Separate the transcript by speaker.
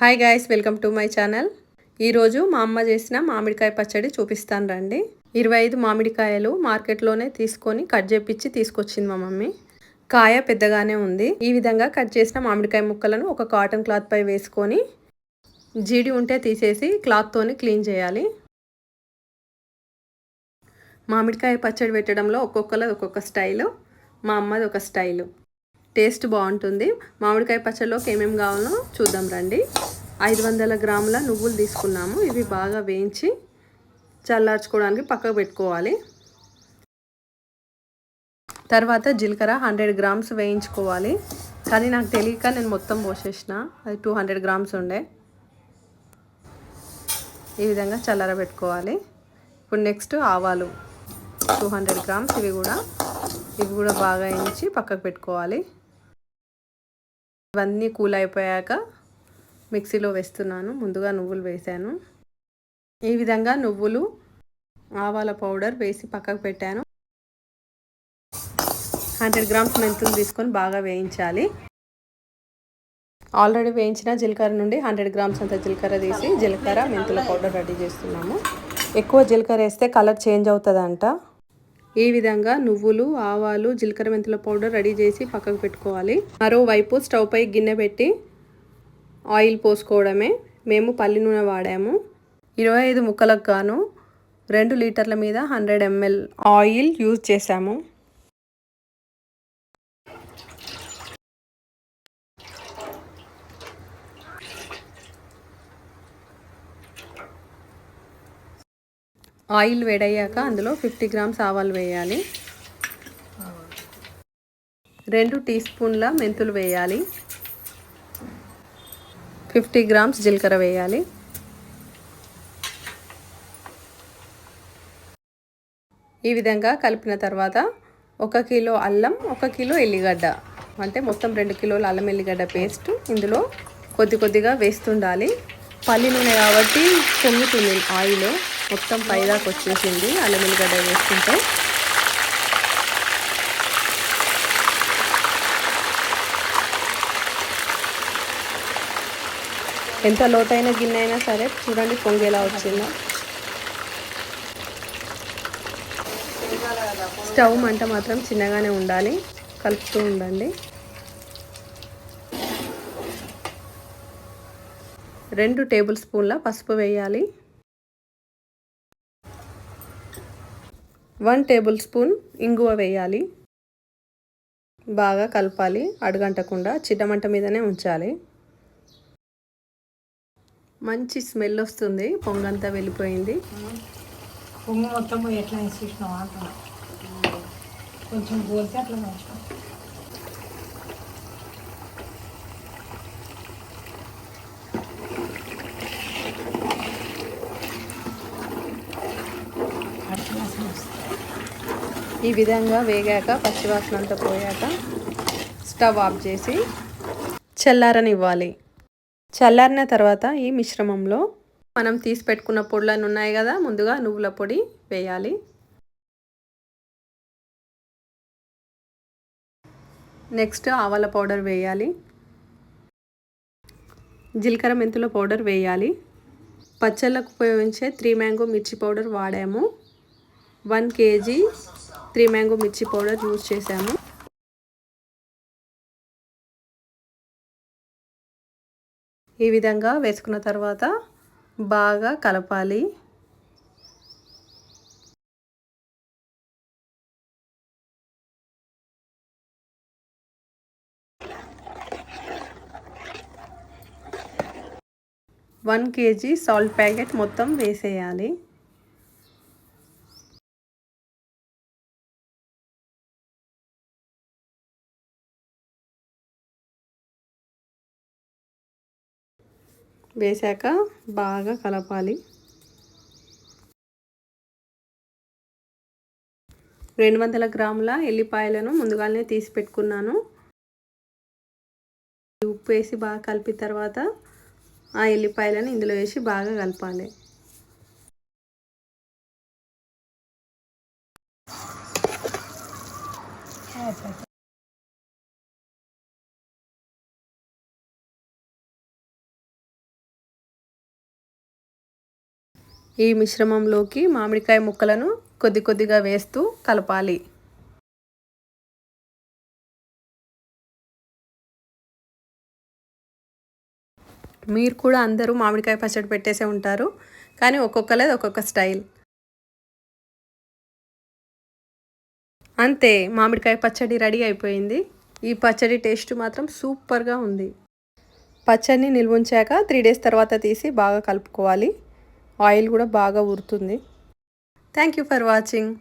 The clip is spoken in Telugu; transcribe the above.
Speaker 1: Hi guys welcome to my channel ఈరోజు మా అమ్మ చేసిన మామిడికాయ పచ్చడి చూపిస్తాను రండి. ఇరవై ఐదు మామిడికాయలు మార్కెట్లోనే తీసుకొని కట్ చేపించి తీసుకొచ్చింది మా మమ్మీ. కాయ పెద్దగానే ఉంది. ఈ విధంగా కట్ చేసిన మామిడికాయ ముక్కలను ఒక కాటన్ క్లాత్ పై వేసుకొని జీడి ఉంటే తీసేసి క్లాత్తోని క్లీన్ చేయాలి. మామిడికాయ పచ్చడి పెట్టడంలో ఒక్కొక్కరు ఒక్కొక్క స్టైలు మా అమ్మది ఒక స్టైలు టేస్ట్ బాగుంటుంది. మామిడికాయ పచ్చడిలోకి ఏమేమి కావాలో చూద్దాం రండి. ఐదు వందల గ్రాముల నువ్వులు తీసుకున్నాము. ఇవి బాగా వేయించి చల్లార్చుకోవడానికి పక్కకు పెట్టుకోవాలి. తర్వాత జీలకర్ర హండ్రెడ్ గ్రామ్స్ వేయించుకోవాలి. కానీ నాకు తెలియక నేను మొత్తం పోసేసిన. అది టూ హండ్రెడ్ గ్రామ్స్ ఉండే. ఈ విధంగా చల్లరబెట్టుకోవాలి. ఇప్పుడు నెక్స్ట్ ఆవాలు టూ హండ్రెడ్ గ్రామ్స్ ఇవి కూడా. ఇవి కూడా బాగా వేయించి పక్కకు పెట్టుకోవాలి. ఇవన్నీ కూల్ అయిపోయాక మిక్సీలో వేస్తున్నాను. ముందుగా నువ్వులు వేశాను. ఈ విధంగా నువ్వులు ఆవాల పౌడర్ వేసి పక్కకు పెట్టాను. హండ్రెడ్ గ్రామ్స్ మెంతులు తీసుకొని బాగా వేయించాలి. ఆల్రెడీ వేయించిన జీలకర్ర నుండి హండ్రెడ్ గ్రామ్స్ అంత జీలకర్ర తీసి జీలకర్ర మెంతుల పౌడర్ రెడీ చేస్తున్నాము. ఎక్కువ జీలకర్ర వేస్తే కలర్ చేంజ్ అవుతుందంట. ఈ విధంగా నువ్వులు ఆవాలు జీలకర్ర మెంతుల పౌడర్ రెడీ చేసి పక్కకు పెట్టుకోవాలి. మరోవైపు స్టవ్ పై గిన్నె పెట్టి ఆయిల్ పోసుకోవడమే. మేము పల్లి నూనె వాడాము. ఇరవై ఐదు ముక్కలకు గాను రెండు లీటర్ల మీద హండ్రెడ్ ఎంఎల్ ఆయిల్ యూజ్ చేసాము ఆయిల్ వేడయ్యాక అందులో ఫిఫ్టీ గ్రామ్స్ ఆవాలు వేయాలి. రెండు టీ స్పూన్ల మెంతులు వేయాలి. ఫిఫ్టీ గ్రామ్స్ జీలకర్ర వేయాలి. ఈ విధంగా కలిపిన తర్వాత ఒక కిలో అల్లం ఒక కిలో ఎల్లిగడ్డ. అంటే మొత్తం రెండు కిలోల అల్లం ఎల్లిగడ్డ పేస్ట్ ఇందులో కొద్ది కొద్దిగా వేస్తుండాలి. పల్లి నూనె కాబట్టి పొంగుతుంది ఆయిల్. మొత్తం పైదాకు వచ్చేసింది. అల్లం ఉల్లిగడ్డ వేసుకుంటే. ఎంత లోతైన గిన్నె అయినా సరే చూడండి పొంగేలా వచ్చిందో. స్టవ్ మంట మాత్రం చిన్నగానే ఉండాలి. కలుపుతూ ఉండండి. రెండు టేబుల్ స్పూన్ల పసుపు వేయాలి. వన్ టేబుల్ స్పూన్ ఇంగువ వేయాలి. బాగా కలపాలి. అడగంటకుండా చిట్టమంట మీదనే ఉంచాలి. మంచి స్మెల్ వస్తుంది. పొంగంతా వెళ్ళిపోయింది.
Speaker 2: పొంగు మొత్తం ఎట్లా కొంచెం అట్లా మంచిగా
Speaker 1: ఈ విధంగా వేగాక పచ్చివాసన అంతా పోయాక స్టవ్ ఆఫ్ చేసి చల్లారనివ్వాలి. చల్లారిన తర్వాత ఈ మిశ్రమంలో మనం తీసి పెట్టుకున్న పొడులను ఉన్నాయి కదా ముందుగా నువ్వుల పొడి వేయాలి. నెక్స్ట్ ఆవాల పౌడర్ వేయాలి. జీలకర్ర మెంతుల పౌడర్ వేయాలి. పచ్చళ్ళకు ఉపయోగించే త్రీ మ్యాంగో మిర్చి పౌడర్ వాడాము. One KG three mango mirchi powder use చేసాము ఈ విధంగా వేసుకున్న తర్వాత బాగా కలపాలి. వన్ కేజీ సాల్ట్ ప్యాకెట్ మొత్తం వేసేయాలి. వేశాక బాగా కలపాలి. రెండు వందల గ్రాముల ఎల్లిపాయలను ముందుగానే తీసి పెట్టుకున్నాను. ఉప్పు వేసి బాగా కలిపిన తర్వాత ఆ ఎల్లిపాయలను ఇందులో వేసి బాగా కలపాలి. ఈ మిశ్రమంలోకి మామిడికాయ ముక్కలను కొద్ది కొద్దిగా వేస్తూ కలపాలి. మీరు కూడా అందరూ మామిడికాయ పచ్చడి పెట్టేసే ఉంటారు కానీ ఒక్కొక్కలేదు ఒక్కొక్క స్టైల్. అంతే మామిడికాయ పచ్చడి రెడీ అయిపోయింది. ఈ పచ్చడి టేస్ట్ మాత్రం సూపర్గా ఉంది. పచ్చడిని నిల్వుంచాక త్రీ డేస్ తర్వాత తీసి బాగా కలుపుకోవాలి. ఆయిల్ కూడా బాగా ఉరుతుంది థ్యాంక్ యూ ఫర్ వాచింగ్